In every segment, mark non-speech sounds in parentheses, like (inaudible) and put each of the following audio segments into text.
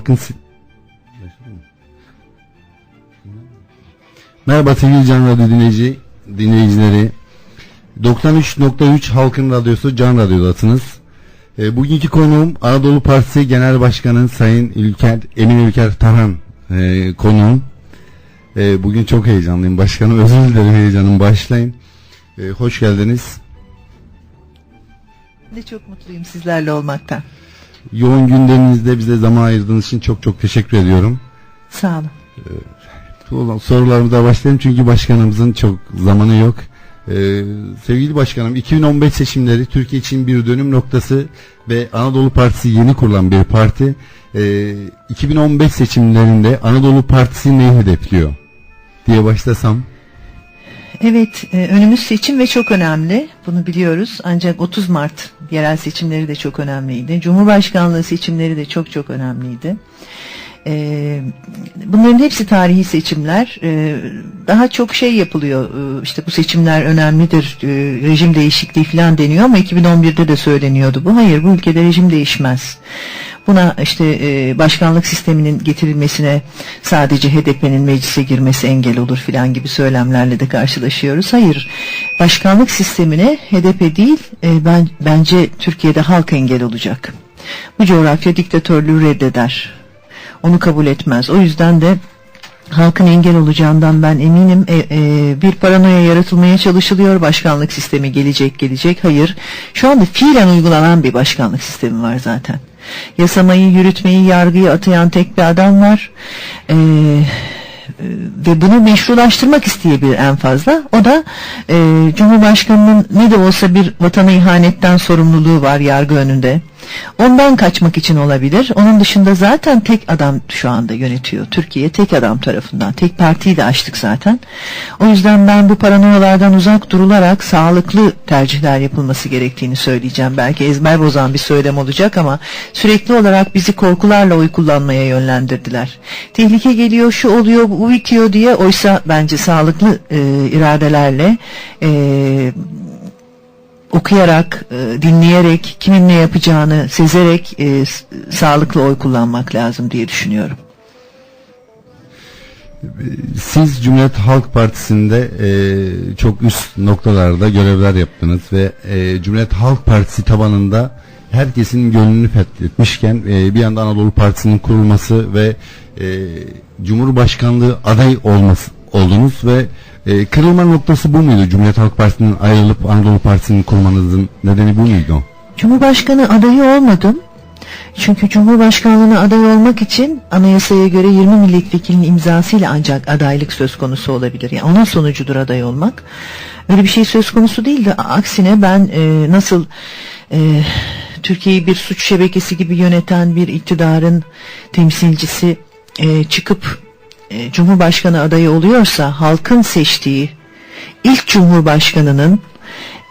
Halkın Merhaba sevgili Can Radyo dinleyici, dinleyicileri. 93.3 Halkın Radyosu Can Radyo'dasınız. E, bugünkü konuğum Anadolu Partisi Genel Başkanı Sayın Ülker, Emin Ülker Tarhan e, konuğum. E, bugün çok heyecanlıyım başkanım. Özür dilerim heyecanım. Başlayın. E, hoş geldiniz. Ben de çok mutluyum sizlerle olmaktan. Yoğun gündeminizde bize zaman ayırdığınız için çok çok teşekkür ediyorum. Sağ olun. Ulan Sorularımıza başlayalım çünkü başkanımızın çok zamanı yok. Ee, sevgili başkanım 2015 seçimleri Türkiye için bir dönüm noktası ve Anadolu Partisi yeni kurulan bir parti. Ee, 2015 seçimlerinde Anadolu Partisi neyi hedefliyor diye başlasam. Evet, e, önümüz seçim ve çok önemli. Bunu biliyoruz. Ancak 30 Mart yerel seçimleri de çok önemliydi. Cumhurbaşkanlığı seçimleri de çok çok önemliydi. E, bunların hepsi tarihi seçimler. E, daha çok şey yapılıyor. E, işte bu seçimler önemlidir. E, rejim değişikliği falan deniyor ama 2011'de de söyleniyordu bu. Hayır, bu ülkede rejim değişmez. Buna işte e, başkanlık sisteminin getirilmesine sadece HDP'nin meclise girmesi engel olur filan gibi söylemlerle de karşılaşıyoruz. Hayır, başkanlık sistemine HDP değil, e, ben bence Türkiye'de halk engel olacak. Bu coğrafya diktatörlüğü reddeder. Onu kabul etmez. O yüzden de halkın engel olacağından ben eminim. E, e, bir paranoya yaratılmaya çalışılıyor. Başkanlık sistemi gelecek gelecek. Hayır. Şu anda fiilen uygulanan bir başkanlık sistemi var zaten. Yasamayı, yürütmeyi, yargıyı atayan tek bir adam var. Eee ve bunu meşrulaştırmak isteyebilir en fazla. O da e, Cumhurbaşkanı'nın ne de olsa bir vatana ihanetten sorumluluğu var yargı önünde. Ondan kaçmak için olabilir. Onun dışında zaten tek adam şu anda yönetiyor. Türkiye tek adam tarafından. Tek partiyi de açtık zaten. O yüzden ben bu paranoyalardan uzak durularak sağlıklı tercihler yapılması gerektiğini söyleyeceğim. Belki ezber bozan bir söylem olacak ama sürekli olarak bizi korkularla oy kullanmaya yönlendirdiler. Tehlike geliyor, şu oluyor, bu bitiyor diye. Oysa bence sağlıklı e, iradelerle e, okuyarak, e, dinleyerek, kimin ne yapacağını sezerek e, sağlıklı oy kullanmak lazım diye düşünüyorum. Siz Cumhuriyet Halk Partisi'nde e, çok üst noktalarda görevler yaptınız ve e, Cumhuriyet Halk Partisi tabanında herkesin gönlünü fethetmişken e, bir yanda Anadolu Partisi'nin kurulması ve e, Cumhurbaşkanlığı aday olması oldunuz ve e, kırılma noktası bu muydu? Cumhuriyet Halk Partisi'nin ayrılıp Anadolu Partisi'nin kurmanızın nedeni bu muydu? Cumhurbaşkanı adayı olmadım. Çünkü Cumhurbaşkanlığına aday olmak için anayasaya göre 20 milletvekilinin imzasıyla ancak adaylık söz konusu olabilir. Yani onun sonucudur aday olmak. Öyle bir şey söz konusu değil de aksine ben e, nasıl e, Türkiye'yi bir suç şebekesi gibi yöneten bir iktidarın temsilcisi e, çıkıp e, Cumhurbaşkanı adayı oluyorsa halkın seçtiği ilk Cumhurbaşkanının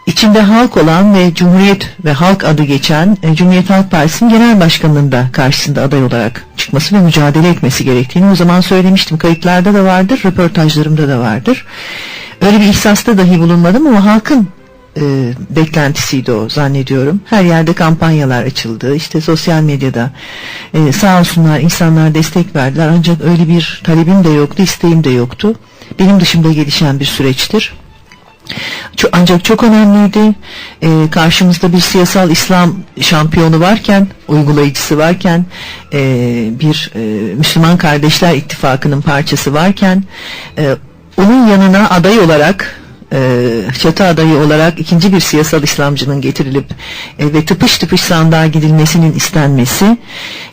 içinde halk olan ve Cumhuriyet ve Halk adı geçen e, Cumhuriyet Halk Partisi'nin genel başkanının da karşısında aday olarak çıkması ve mücadele etmesi gerektiğini o zaman söylemiştim. Kayıtlarda da vardır, röportajlarımda da vardır. Öyle bir ihsasta dahi bulunmadım ama halkın e, beklentisiydi o zannediyorum. Her yerde kampanyalar açıldı. İşte sosyal medyada e, sağ olsunlar insanlar destek verdiler. Ancak öyle bir talebim de yoktu, isteğim de yoktu. Benim dışımda gelişen bir süreçtir. Ancak çok önemliydi. Ee, karşımızda bir siyasal İslam şampiyonu varken, uygulayıcısı varken, e, bir e, Müslüman Kardeşler İttifakı'nın parçası varken, e, onun yanına aday olarak e, çatı adayı olarak ikinci bir siyasal İslamcının getirilip e, ve tıpış tıpış sandığa gidilmesinin istenmesi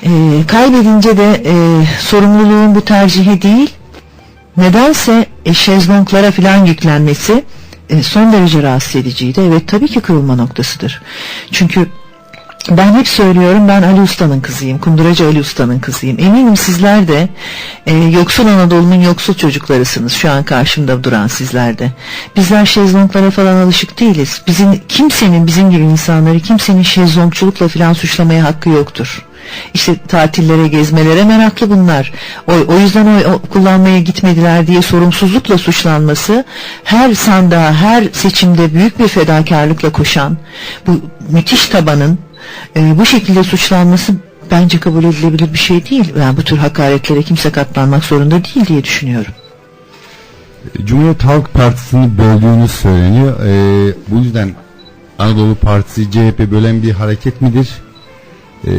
e, kaybedince de e, sorumluluğun bu tercihi değil nedense e, şezlonglara filan yüklenmesi e, son derece rahatsız ediciydi. Evet tabii ki kırılma noktasıdır. Çünkü ben hep söylüyorum ben Ali Usta'nın kızıyım. Kunduracı Ali Usta'nın kızıyım. Eminim sizler de e, yoksul Anadolu'nun yoksul çocuklarısınız. Şu an karşımda duran sizler de. Bizler şezlonglara falan alışık değiliz. Bizim kimsenin bizim gibi insanları kimsenin şezlongçulukla falan suçlamaya hakkı yoktur. İşte tatillere, gezmelere meraklı bunlar. O, o yüzden oy o, kullanmaya gitmediler diye sorumsuzlukla suçlanması, her sandığa, her seçimde büyük bir fedakarlıkla koşan bu müthiş tabanın e, bu şekilde suçlanması bence kabul edilebilir bir şey değil. Yani bu tür hakaretlere kimse katlanmak zorunda değil diye düşünüyorum. Cumhuriyet Halk Partisi'ni böldüğünüz söyleniyor. Ee, bu yüzden Anadolu Partisi CHP bölen bir hareket midir? Ee,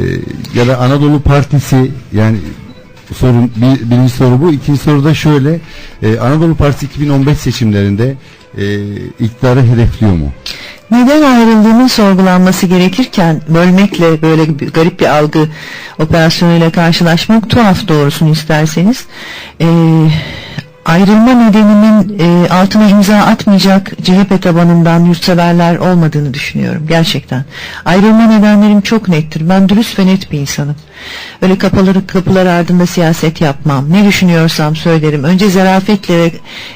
ya da Anadolu Partisi yani sorun bir, birinci soru bu. İkinci soru da şöyle. Ee, Anadolu Partisi 2015 seçimlerinde e, iktidarı hedefliyor mu? Neden ayrıldığının sorgulanması gerekirken bölmekle böyle bir garip bir algı operasyonuyla karşılaşmak tuhaf doğrusunu isterseniz. Ee, ayrılma nedeninin e, altına imza atmayacak CHP tabanından yurtseverler olmadığını düşünüyorum gerçekten. Ayrılma nedenlerim çok nettir. Ben dürüst ve net bir insanım. Öyle kapalı kapılar ardında siyaset yapmam. Ne düşünüyorsam söylerim. Önce zarafetle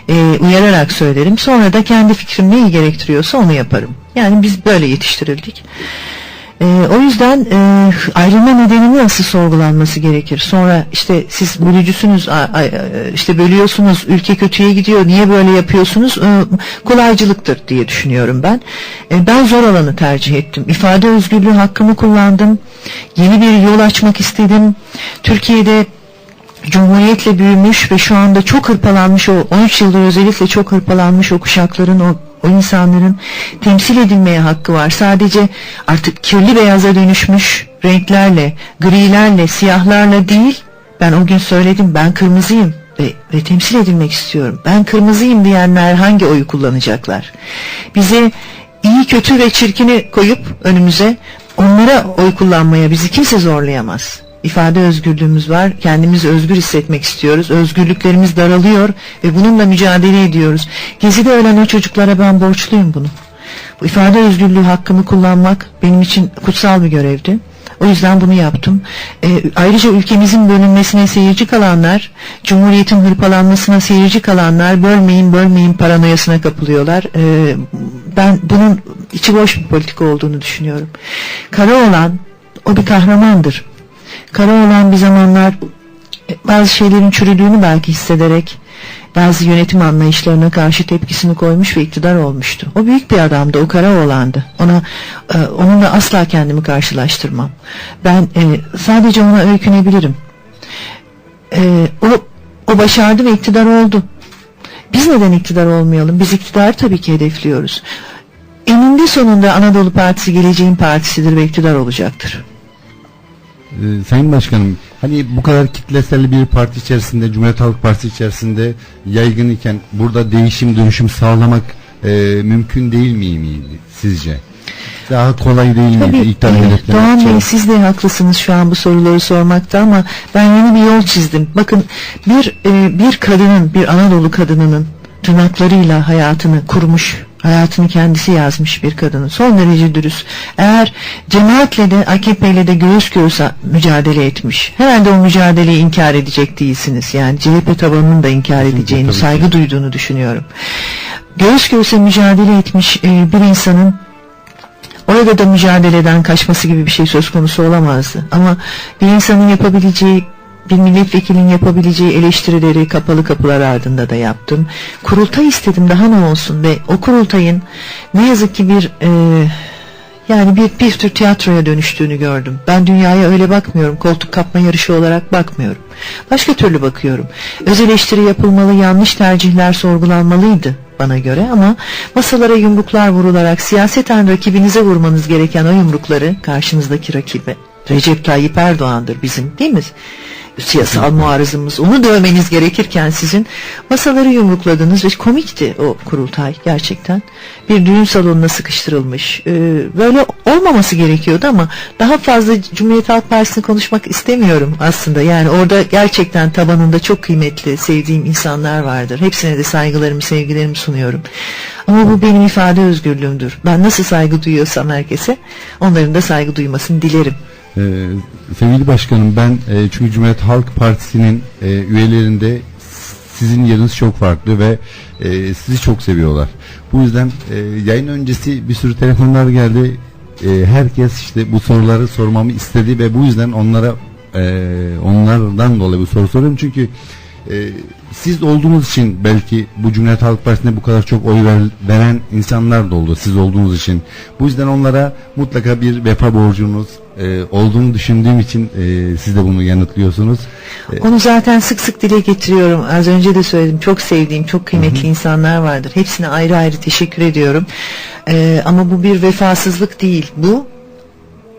e, uyararak söylerim. Sonra da kendi fikrim neyi gerektiriyorsa onu yaparım. Yani biz böyle yetiştirildik. Ee, o yüzden e, ayrılma nedeninin nasıl sorgulanması gerekir. Sonra işte siz bölücüsünüz, a- a- işte bölüyorsunuz, ülke kötüye gidiyor, niye böyle yapıyorsunuz? Ee, kolaycılıktır diye düşünüyorum ben. Ee, ben zor alanı tercih ettim. İfade özgürlüğü hakkımı kullandım. Yeni bir yol açmak istedim. Türkiye'de Cumhuriyetle büyümüş ve şu anda çok hırpalanmış o 13 yıldır özellikle çok hırpalanmış o kuşakların o o insanların temsil edilmeye hakkı var. Sadece artık kirli beyaza dönüşmüş renklerle, grilerle, siyahlarla değil. Ben o gün söyledim ben kırmızıyım ve, ve temsil edilmek istiyorum. Ben kırmızıyım diyenler hangi oyu kullanacaklar? Bize iyi, kötü ve çirkini koyup önümüze onlara oy kullanmaya bizi kimse zorlayamaz. İfade özgürlüğümüz var. Kendimizi özgür hissetmek istiyoruz. Özgürlüklerimiz daralıyor ve bununla mücadele ediyoruz. Gezide ölen o çocuklara ben borçluyum bunu. Bu ifade özgürlüğü hakkımı kullanmak benim için kutsal bir görevdi. O yüzden bunu yaptım. Ee, ayrıca ülkemizin bölünmesine seyirci kalanlar, Cumhuriyet'in hırpalanmasına seyirci kalanlar bölmeyin bölmeyin paranoyasına kapılıyorlar. Ee, ben bunun içi boş bir politika olduğunu düşünüyorum. Karaoğlan o bir kahramandır. Karaoğlan bir zamanlar e, bazı şeylerin çürüdüğünü belki hissederek bazı yönetim anlayışlarına karşı tepkisini koymuş ve iktidar olmuştu. O büyük bir adamdı, o Karaoğlan'dı. Ona e, onunla asla kendimi karşılaştırmam. Ben e, sadece ona öykünebilirim. E, o o başardı ve iktidar oldu. Biz neden iktidar olmayalım? Biz iktidar tabii ki hedefliyoruz. Eninde sonunda Anadolu Partisi geleceğin partisidir ve iktidar olacaktır. Ee, Sayın Başkanım hani bu kadar kitlesel bir parti içerisinde Cumhuriyet Halk Partisi içerisinde yaygın iken burada değişim dönüşüm sağlamak e, mümkün değil mi- miydi sizce? Daha kolay değil miydi? Tabii İktidar e, Doğan? Bey siz de haklısınız şu an bu soruları sormakta ama ben yeni bir yol çizdim. Bakın bir e, bir kadının bir Anadolu kadınının tırnaklarıyla hayatını kurmuş hayatını kendisi yazmış bir kadının son derece dürüst. Eğer cemaatle de AKP ile de göğüs göğüse mücadele etmiş. Herhalde o mücadeleyi inkar edecek değilsiniz. Yani CHP tabanının da inkar edeceğini, tabii ki. saygı duyduğunu düşünüyorum. Göğüs göğüse mücadele etmiş e, bir insanın Orada da mücadeleden kaçması gibi bir şey söz konusu olamazdı. Ama bir insanın yapabileceği, bir milletvekilinin yapabileceği eleştirileri kapalı kapılar ardında da yaptım. Kurultay istedim daha ne olsun ve o kurultayın ne yazık ki bir e, yani bir, bir tür tiyatroya dönüştüğünü gördüm. Ben dünyaya öyle bakmıyorum. Koltuk kapma yarışı olarak bakmıyorum. Başka türlü bakıyorum. Öz eleştiri yapılmalı, yanlış tercihler sorgulanmalıydı bana göre ama masalara yumruklar vurularak siyaseten rakibinize vurmanız gereken o yumrukları karşınızdaki rakibe Recep Tayyip Erdoğan'dır bizim değil mi? Siyasal muarızımız. Onu dövmeniz gerekirken sizin masaları yumrukladınız ve komikti o kurultay gerçekten. Bir düğün salonuna sıkıştırılmış. Ee, böyle olmaması gerekiyordu ama daha fazla Cumhuriyet Halk Partisi'ni konuşmak istemiyorum aslında. Yani orada gerçekten tabanında çok kıymetli, sevdiğim insanlar vardır. Hepsine de saygılarımı, sevgilerimi sunuyorum. Ama bu benim ifade özgürlüğümdür. Ben nasıl saygı duyuyorsam herkese onların da saygı duymasını dilerim. Ee, sevgili başkanım ben e, çünkü Cumhuriyet Halk Partisi'nin e, üyelerinde sizin yeriniz çok farklı ve e, sizi çok seviyorlar. Bu yüzden yayın öncesi bir sürü telefonlar geldi. Herkes işte bu soruları sormamı istedi ve bu yüzden onlara onlardan dolayı bu soru soruyorum çünkü E, siz olduğunuz için belki bu Cumhuriyet Halk Partisi'ne bu kadar çok oy ver- veren insanlar da oldu siz olduğunuz için. Bu yüzden onlara mutlaka bir vefa borcunuz e, olduğunu düşündüğüm için e, siz de bunu yanıtlıyorsunuz. E, Onu zaten sık sık dile getiriyorum. Az önce de söyledim. Çok sevdiğim, çok kıymetli insanlar vardır. Hepsine ayrı ayrı teşekkür ediyorum. Ee, ama bu bir vefasızlık değil. Bu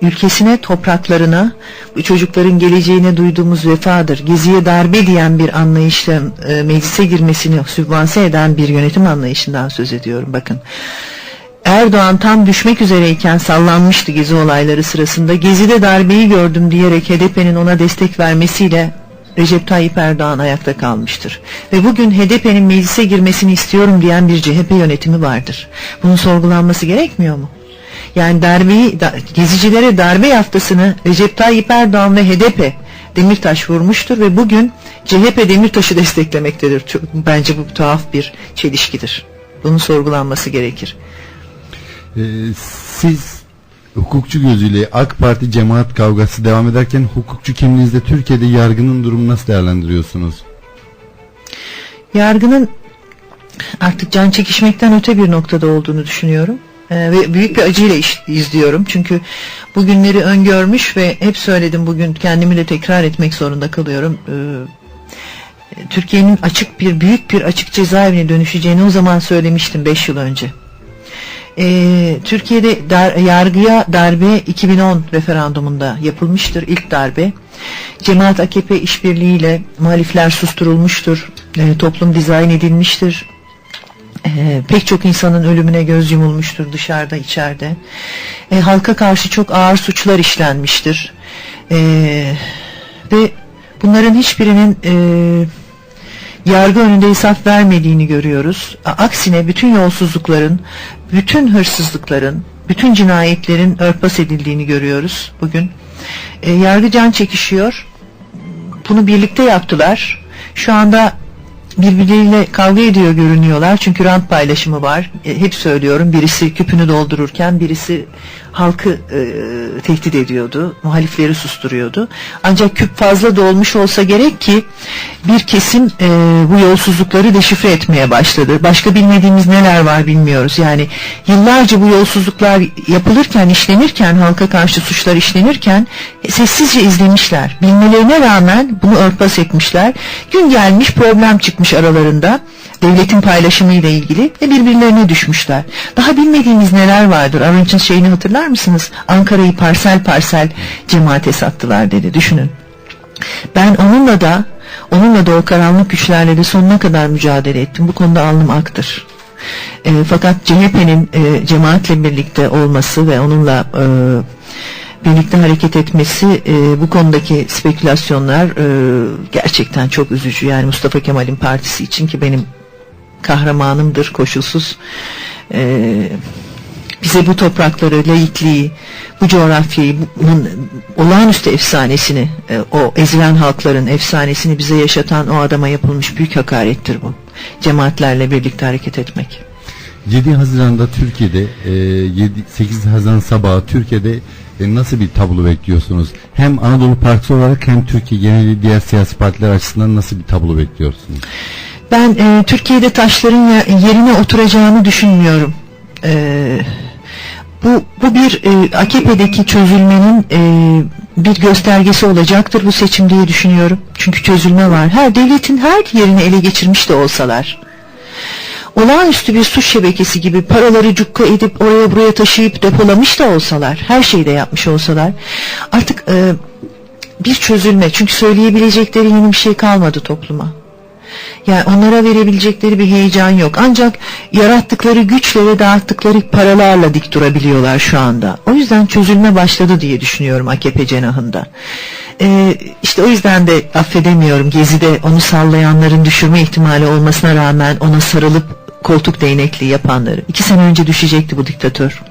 ülkesine, topraklarına, bu çocukların geleceğine duyduğumuz vefadır. Geziye darbe diyen bir anlayışla e, meclise girmesini sübvanse eden bir yönetim anlayışından söz ediyorum. Bakın. Erdoğan tam düşmek üzereyken sallanmıştı gezi olayları sırasında. Gezide darbeyi gördüm diyerek HDP'nin ona destek vermesiyle Recep Tayyip Erdoğan ayakta kalmıştır. Ve bugün HDP'nin meclise girmesini istiyorum diyen bir CHP yönetimi vardır. Bunun sorgulanması gerekmiyor mu? Yani darbeyi, da- gezicilere darbe yaftasını Recep Tayyip Erdoğan ve HDP Demirtaş vurmuştur ve bugün CHP Demirtaş'ı desteklemektedir. Bence bu tuhaf bir çelişkidir. Bunun sorgulanması gerekir. e, siz hukukçu gözüyle AK Parti cemaat kavgası devam ederken hukukçu kimliğinizde Türkiye'de yargının durumunu nasıl değerlendiriyorsunuz? yargının artık can çekişmekten öte bir noktada olduğunu düşünüyorum. Ee, ve büyük bir acıyla izliyorum. Çünkü bugünleri öngörmüş ve hep söyledim bugün kendimi de tekrar etmek zorunda kalıyorum. Ee, Türkiye'nin açık bir büyük bir açık cezaevine dönüşeceğini o zaman söylemiştim 5 yıl önce. Ee, Türkiye'de dar- yargıya darbe 2010 referandumunda yapılmıştır ilk darbe. Cemaat AKP işbirliğiyle muhalifler susturulmuştur. Ee, toplum dizayn edilmiştir. Ee, (laughs) pek çok insanın ölümüne göz yumulmuştur dışarıda içeride. Ee, halka karşı çok ağır suçlar işlenmiştir. Ee, ve bunların hiçbirinin e, yargı önünde hesap vermediğini görüyoruz. Aksine bütün yolsuzlukların, bütün hırsızlıkların, bütün cinayetlerin örtbas edildiğini görüyoruz bugün. E, yargı can çekişiyor. Bunu birlikte yaptılar. Şu anda birbirleriyle kavga ediyor görünüyorlar. Çünkü rant paylaşımı var. E, hep söylüyorum birisi küpünü doldururken birisi halkı e, tehdit ediyordu. Muhalifleri susturuyordu. Ancak küp fazla dolmuş olsa gerek ki bir kesim e, bu yolsuzlukları deşifre etmeye başladı. Başka bilmediğimiz neler var bilmiyoruz. Yani yıllarca bu yolsuzluklar yapılırken, işlenirken, halka karşı suçlar işlenirken e, sessizce izlemişler. Bilmelerine rağmen bunu örtbas etmişler. Gün gelmiş problem çıkmış aralarında devletin paylaşımı ilgili ve birbirlerine düşmüşler. Daha bilmediğimiz neler vardır. Arınç'ın şeyini hatırlar mısınız? Ankara'yı parsel parsel cemaate sattılar dedi. Düşünün. Ben onunla da onunla da o karanlık güçlerle de sonuna kadar mücadele ettim. Bu konuda alnım aktır. E, fakat CHP'nin e, cemaatle birlikte olması ve onunla e, birlikte hareket etmesi e, bu konudaki spekülasyonlar e, gerçekten çok üzücü. Yani Mustafa Kemal'in partisi için ki benim kahramanımdır koşulsuz. E, bize bu toprakları, laikliği, bu coğrafyayı, bunun olağanüstü efsanesini, e, o ezilen halkların efsanesini bize yaşatan o adama yapılmış büyük hakarettir bu. Cemaatlerle birlikte hareket etmek. 7 Haziran'da Türkiye'de e, 7, 8 Haziran sabahı Türkiye'de e, nasıl bir tablo bekliyorsunuz? Hem Anadolu Partisi olarak hem Türkiye geneli diğer siyasi partiler açısından nasıl bir tablo bekliyorsunuz? Ben e, Türkiye'de taşların ye- yerine oturacağını düşünmüyorum. E, bu bu bir e, AKP'deki çözülmenin e, bir göstergesi olacaktır bu seçim diye düşünüyorum. Çünkü çözülme var. Her devletin her yerini ele geçirmiş de olsalar. Olağanüstü bir suç şebekesi gibi paraları cukka edip oraya buraya taşıyıp depolamış da olsalar, her şeyi de yapmış olsalar artık e, bir çözülme. Çünkü söyleyebilecekleri yeni bir şey kalmadı topluma. Yani onlara verebilecekleri bir heyecan yok. Ancak yarattıkları güçle ve dağıttıkları paralarla dik durabiliyorlar şu anda. O yüzden çözülme başladı diye düşünüyorum AKP cenahında. Ee, işte o yüzden de affedemiyorum Gezi'de onu sallayanların düşürme ihtimali olmasına rağmen ona sarılıp koltuk değnekli yapanları. İki sene önce düşecekti bu diktatör.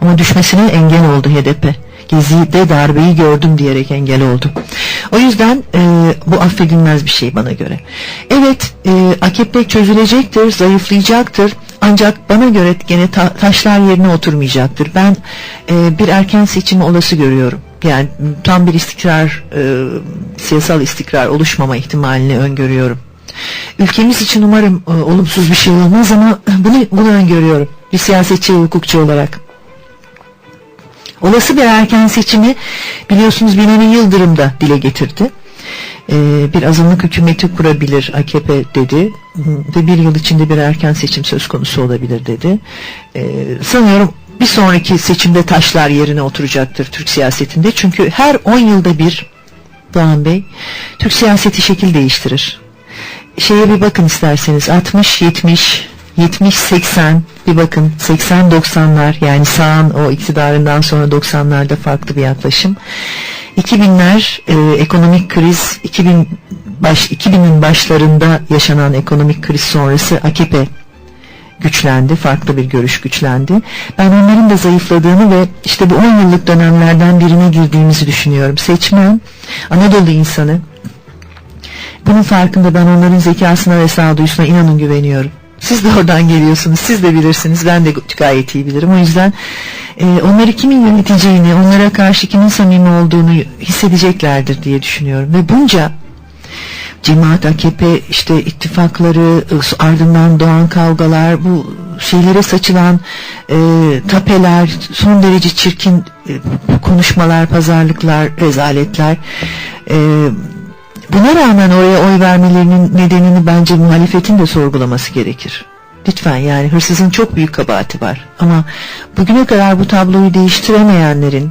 Ama düşmesine engel oldu HDP. Gezi'de darbeyi gördüm diyerek engel oldu. O yüzden e, bu affedilmez bir şey bana göre. Evet e, AKP çözülecektir, zayıflayacaktır. Ancak bana göre gene ta- taşlar yerine oturmayacaktır. Ben e, bir erken seçim olası görüyorum. Yani tam bir istikrar, e, siyasal istikrar oluşmama ihtimalini öngörüyorum. Ülkemiz için umarım e, olumsuz bir şey olmaz ama bunu, bunu öngörüyorum. Bir siyasetçi ve hukukçu olarak. Olası bir erken seçimi biliyorsunuz Binali Yıldırım da dile getirdi. Ee, bir azınlık hükümeti kurabilir AKP dedi ve bir yıl içinde bir erken seçim söz konusu olabilir dedi. Ee, sanıyorum bir sonraki seçimde taşlar yerine oturacaktır Türk siyasetinde. Çünkü her 10 yılda bir Doğan Bey Türk siyaseti şekil değiştirir. Şeye bir bakın isterseniz 60 70 70 80 bir bakın 80 90'lar yani sağın o iktidarından sonra 90'larda farklı bir yaklaşım. 2000'ler e, ekonomik kriz 2000 baş 2000'in başlarında yaşanan ekonomik kriz sonrası AKP güçlendi. Farklı bir görüş güçlendi. Ben onların da zayıfladığını ve işte bu 10 yıllık dönemlerden birine girdiğimizi düşünüyorum. Seçmen, Anadolu insanı bunun farkında ben onların zekasına ve sağduyusuna inanın güveniyorum. Siz de oradan geliyorsunuz. Siz de bilirsiniz. Ben de gayet iyi bilirim. O yüzden e, onları kimin yöneteceğini, onlara karşı kimin samimi olduğunu hissedeceklerdir diye düşünüyorum. Ve bunca cemaat AKP işte ittifakları ardından doğan kavgalar bu şeylere saçılan e, tapeler son derece çirkin e, konuşmalar pazarlıklar rezaletler e, buna rağmen oraya oy vermelerinin nedenini bence muhalefetin de sorgulaması gerekir lütfen yani hırsızın çok büyük kabahati var ama bugüne kadar bu tabloyu değiştiremeyenlerin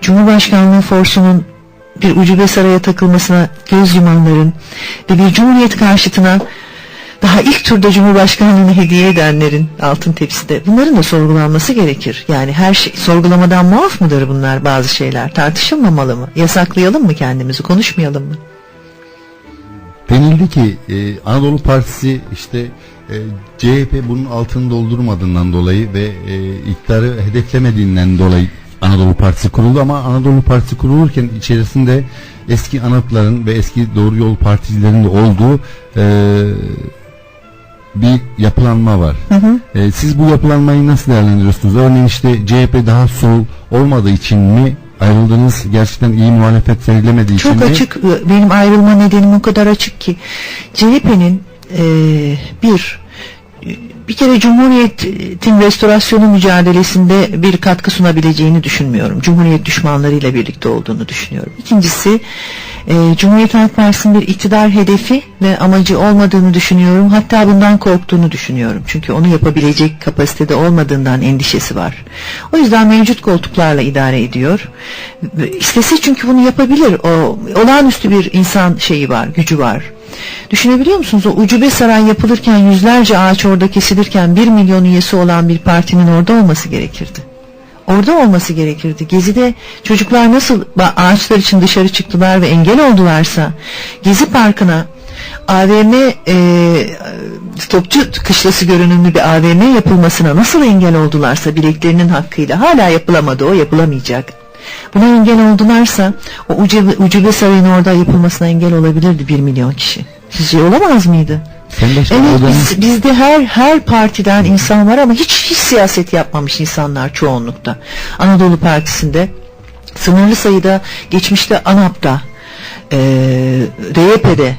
Cumhurbaşkanlığı forsunun bir ucube saraya takılmasına göz yumanların ve bir cumhuriyet karşıtına daha ilk turda Cumhurbaşkanlığını hediye edenlerin altın tepside bunların da sorgulanması gerekir. Yani her şey sorgulamadan muaf mıdır bunlar bazı şeyler? Tartışılmamalı mı? Yasaklayalım mı kendimizi? Konuşmayalım mı? Denildi ki e, Anadolu Partisi işte e, CHP bunun altını doldurmadığından dolayı ve e, iktidarı hedeflemediğinden dolayı Anadolu Partisi kuruldu ama Anadolu Partisi kurulurken içerisinde eski Anıtların ve eski Doğru Yol Particilerin de olduğu e, bir yapılanma var. Hı hı. E, siz bu yapılanmayı nasıl değerlendiriyorsunuz? Örneğin işte CHP daha sol olmadığı için mi ayrıldınız? Gerçekten iyi muhalefet serilemediği için Çok açık benim ayrılma nedenim o kadar açık ki CHP'nin e, bir bir kere Cumhuriyet'in restorasyonu mücadelesinde bir katkı sunabileceğini düşünmüyorum. Cumhuriyet düşmanlarıyla birlikte olduğunu düşünüyorum. İkincisi e, Cumhuriyet Halk Partisi'nin bir iktidar hedefi ve amacı olmadığını düşünüyorum. Hatta bundan korktuğunu düşünüyorum. Çünkü onu yapabilecek kapasitede olmadığından endişesi var. O yüzden mevcut koltuklarla idare ediyor. İstese çünkü bunu yapabilir. O olağanüstü bir insan şeyi var, gücü var. Düşünebiliyor musunuz? O ucube saray yapılırken yüzlerce ağaç orada kesilirken bir milyon üyesi olan bir partinin orada olması gerekirdi. Orada olması gerekirdi. Gezi'de çocuklar nasıl ağaçlar için dışarı çıktılar ve engel oldularsa Gezi Parkı'na AVM e, Topçu Kışlası görünümlü bir AVM yapılmasına nasıl engel oldularsa bileklerinin hakkıyla hala yapılamadı o yapılamayacak. Buna engel oldularsa o ucube, ucube sarayın orada yapılmasına engel olabilirdi bir milyon kişi. Sizce olamaz mıydı? Sen başka Evet odanın- biz, bizde her her partiden insan var ama hiç hiç siyaset yapmamış insanlar çoğunlukta. Anadolu Partisi'nde sınırlı sayıda geçmişte ANAP'ta e, DYP'de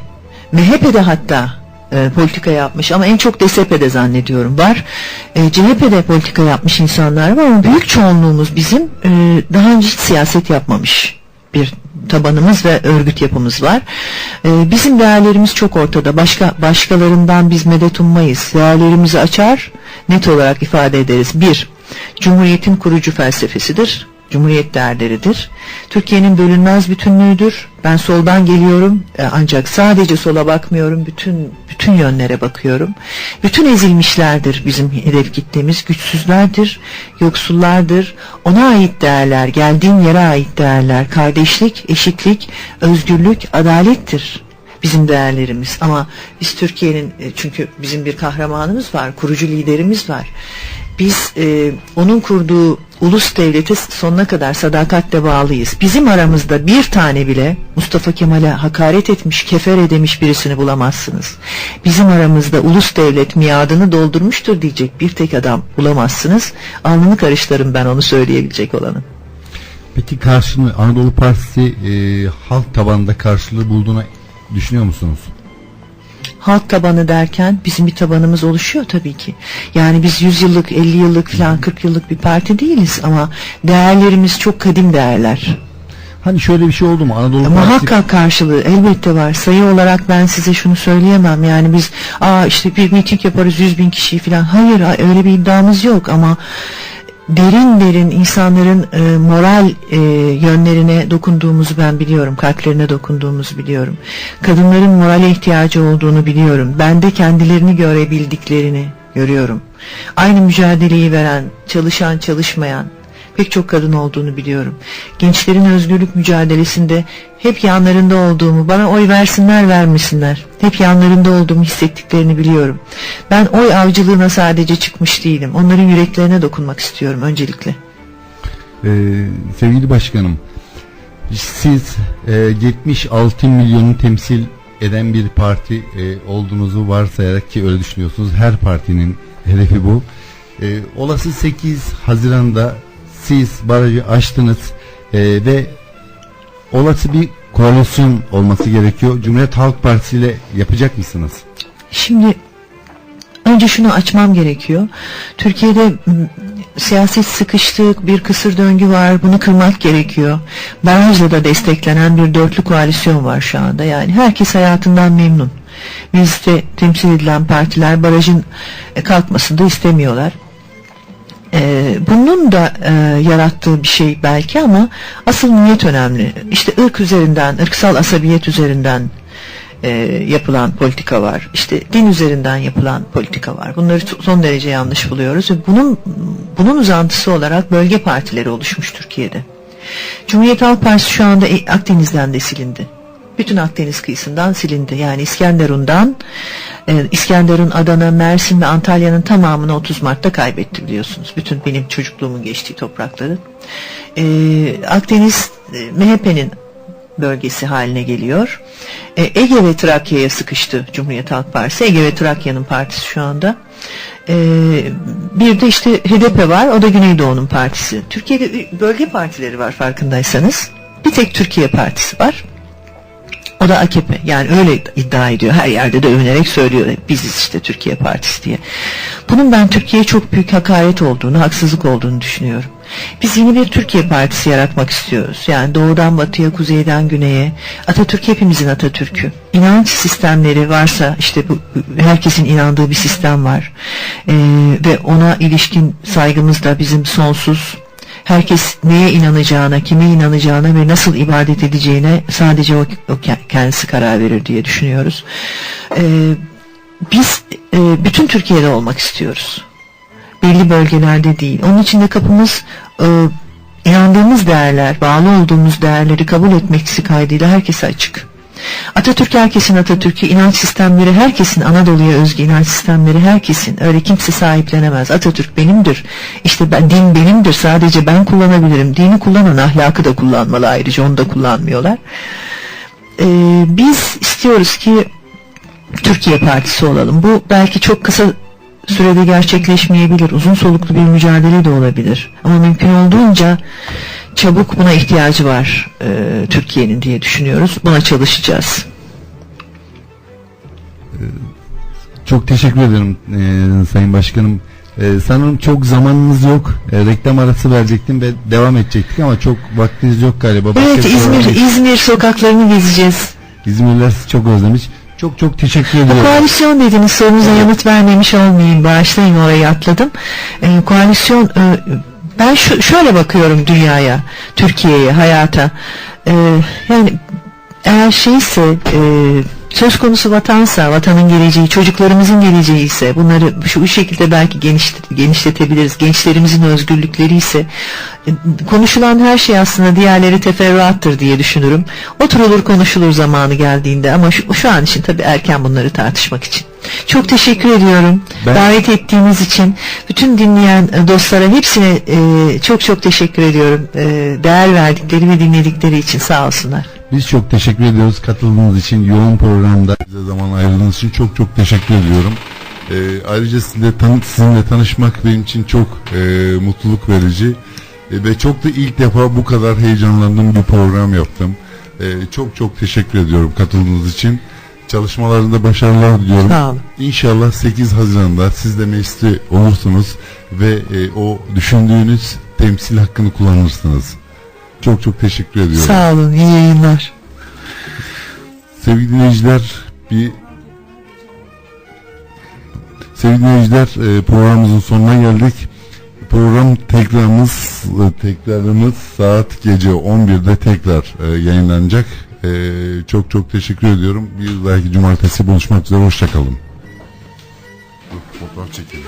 MHP'de hatta e, politika yapmış ama en çok DSP'de zannediyorum var. E, CHP'de politika yapmış insanlar var ama büyük çoğunluğumuz bizim e, daha önce hiç siyaset yapmamış bir tabanımız ve örgüt yapımız var. E, bizim değerlerimiz çok ortada. Başka başkalarından biz medet ummayız. Değerlerimizi açar, net olarak ifade ederiz. Bir, Cumhuriyetin kurucu felsefesidir. Cumhuriyet değerleridir. Türkiye'nin bölünmez bütünlüğüdür. Ben soldan geliyorum e, ancak sadece sola bakmıyorum. Bütün bütün yönlere bakıyorum. Bütün ezilmişlerdir bizim hedef kitlemiz. Güçsüzlerdir, yoksullardır. Ona ait değerler, geldiğin yere ait değerler. Kardeşlik, eşitlik, özgürlük, adalettir bizim değerlerimiz ama biz Türkiye'nin e, çünkü bizim bir kahramanımız var, kurucu liderimiz var. Biz e, onun kurduğu ulus devlete sonuna kadar sadakatle bağlıyız. Bizim aramızda bir tane bile Mustafa Kemal'e hakaret etmiş, kefer edemiş birisini bulamazsınız. Bizim aramızda ulus devlet miadını doldurmuştur diyecek bir tek adam bulamazsınız. Alnını karıştırırım ben onu söyleyebilecek olanın. Peki karşılığı Anadolu Partisi e, halk tabanında karşılığı bulduğuna düşünüyor musunuz? Halk tabanı derken bizim bir tabanımız oluşuyor tabii ki. Yani biz 100 yıllık, 50 yıllık falan 40 yıllık bir parti değiliz ama değerlerimiz çok kadim değerler. Hani şöyle bir şey oldu mu? Anadolu Partisi Muhakkak karşılığı elbette var. Sayı olarak ben size şunu söyleyemem. Yani biz aa işte bir miting yaparız 100 bin kişiyi falan. Hayır öyle bir iddiamız yok ama derin derin insanların e, moral e, yönlerine dokunduğumuzu ben biliyorum. Kalplerine dokunduğumuzu biliyorum. Kadınların morale ihtiyacı olduğunu biliyorum. Ben de kendilerini görebildiklerini görüyorum. Aynı mücadeleyi veren, çalışan, çalışmayan, pek çok kadın olduğunu biliyorum. Gençlerin özgürlük mücadelesinde hep yanlarında olduğumu, bana oy versinler vermesinler, hep yanlarında olduğumu hissettiklerini biliyorum. Ben oy avcılığına sadece çıkmış değilim. Onların yüreklerine dokunmak istiyorum öncelikle. Ee, sevgili başkanım, siz e, 76 milyonu temsil eden bir parti e, olduğunuzu varsayarak ki öyle düşünüyorsunuz. Her partinin hedefi bu. E, olası 8 Haziran'da siz barajı aştınız e, ve olası bir koalisyon olması gerekiyor. Cumhuriyet Halk Partisi ile yapacak mısınız? Şimdi önce şunu açmam gerekiyor. Türkiye'de m, siyaset sıkıştık, bir kısır döngü var. Bunu kırmak gerekiyor. Barajla da desteklenen bir dörtlü koalisyon var şu anda. Yani herkes hayatından memnun. Bizde temsil edilen partiler barajın e, kalkmasını da istemiyorlar. Bunun da e, yarattığı bir şey belki ama asıl niyet önemli. İşte ırk üzerinden, ırksal asabiyet üzerinden e, yapılan politika var. İşte din üzerinden yapılan politika var. Bunları son derece yanlış buluyoruz ve bunun bunun uzantısı olarak bölge partileri oluşmuş Türkiye'de. Cumhuriyet Halk Partisi şu anda e- Akdeniz'den de silindi. Bütün Akdeniz kıyısından silindi. Yani İskenderun'dan e, İskenderun, Adana, Mersin ve Antalya'nın tamamını 30 Mart'ta kaybetti biliyorsunuz. Bütün benim çocukluğumun geçtiği toprakları. E, Akdeniz e, MHP'nin bölgesi haline geliyor. E, Ege ve Trakya'ya sıkıştı Cumhuriyet Halk Partisi. Ege ve Trakya'nın partisi şu anda. E, bir de işte HDP var. O da Güneydoğu'nun partisi. Türkiye'de bölge partileri var farkındaysanız. Bir tek Türkiye Partisi var. O da AKP. Yani öyle iddia ediyor. Her yerde de övünerek söylüyor. Biziz işte Türkiye Partisi diye. Bunun ben Türkiye'ye çok büyük hakaret olduğunu, haksızlık olduğunu düşünüyorum. Biz yeni bir Türkiye Partisi yaratmak istiyoruz. Yani doğudan batıya, kuzeyden güneye. Atatürk hepimizin Atatürk'ü. İnanç sistemleri varsa işte bu herkesin inandığı bir sistem var. Ee, ve ona ilişkin saygımız da bizim sonsuz herkes neye inanacağına, kime inanacağına ve nasıl ibadet edeceğine sadece o, o kendisi karar verir diye düşünüyoruz. Ee, biz e, bütün Türkiye'de olmak istiyoruz. Belli bölgelerde değil. Onun için de kapımız e, inandığımız değerler, bağlı olduğumuz değerleri kabul etmeksi kaydıyla herkese açık. Atatürk herkesin Atatürk'ü, inanç sistemleri herkesin, Anadolu'ya özgü inanç sistemleri herkesin. Öyle kimse sahiplenemez. Atatürk benimdir. İşte ben, din benimdir. Sadece ben kullanabilirim. Dini kullanan ahlakı da kullanmalı ayrıca. Onu da kullanmıyorlar. Ee, biz istiyoruz ki Türkiye Partisi olalım. Bu belki çok kısa sürede gerçekleşmeyebilir. Uzun soluklu bir mücadele de olabilir. Ama mümkün olduğunca çabuk buna ihtiyacı var e, Türkiye'nin diye düşünüyoruz. Buna çalışacağız. Çok teşekkür ederim e, Sayın Başkanım. E, sanırım çok zamanınız yok. E, reklam arası verecektim ve devam edecektik ama çok vaktiniz yok galiba. Başka Evet bir İzmir İzmir sokaklarını gezeceğiz. İzmirliler sizi çok özlemiş. Çok çok teşekkür ediyorum. Koalisyon dediniz sorunuza yanıt vermemiş olmayayım. Bağışlayın orayı atladım. Ee, koalisyon e, ben şu, şöyle bakıyorum dünyaya, Türkiye'ye, hayata. Ee, yani eğer şeyse e, söz konusu vatansa, vatanın geleceği, çocuklarımızın geleceği ise bunları şu şekilde belki geniş, genişletebiliriz. Gençlerimizin özgürlükleri ise konuşulan her şey aslında diğerleri teferruattır diye düşünürüm. Oturulur konuşulur zamanı geldiğinde ama şu, şu an için tabii erken bunları tartışmak için. Çok teşekkür ediyorum. Ben- Davet ettiğiniz için bütün dinleyen e, dostlara hepsine e, çok çok teşekkür ediyorum. E, değer verdikleri ve dinledikleri için sağ olsunlar. Biz çok teşekkür ediyoruz katıldığınız için yoğun programda bize zaman ayırdığınız için çok çok teşekkür ediyorum. Ee, ayrıca sizinle, tan sizinle tanışmak benim için çok e, mutluluk verici E, ve çok da ilk defa bu kadar heyecanlandığım bir program yaptım. E, çok çok teşekkür ediyorum katıldığınız için. Çalışmalarında başarılar diliyorum. Sağ olun. İnşallah 8 Haziran'da siz de mecliste olursunuz ve e, o düşündüğünüz temsil hakkını kullanırsınız. Çok çok teşekkür ediyorum. Sağ olun. İyi yayınlar. Sevgili dinleyiciler bir Sevgili dinleyiciler e, programımızın sonuna geldik. Program tekrarımız e, tekrarımız saat gece 11'de tekrar e, yayınlanacak. Çok çok teşekkür ediyorum. Bir dahaki cumartesi buluşmak üzere. Hoşçakalın. Fotoğraf çekelim.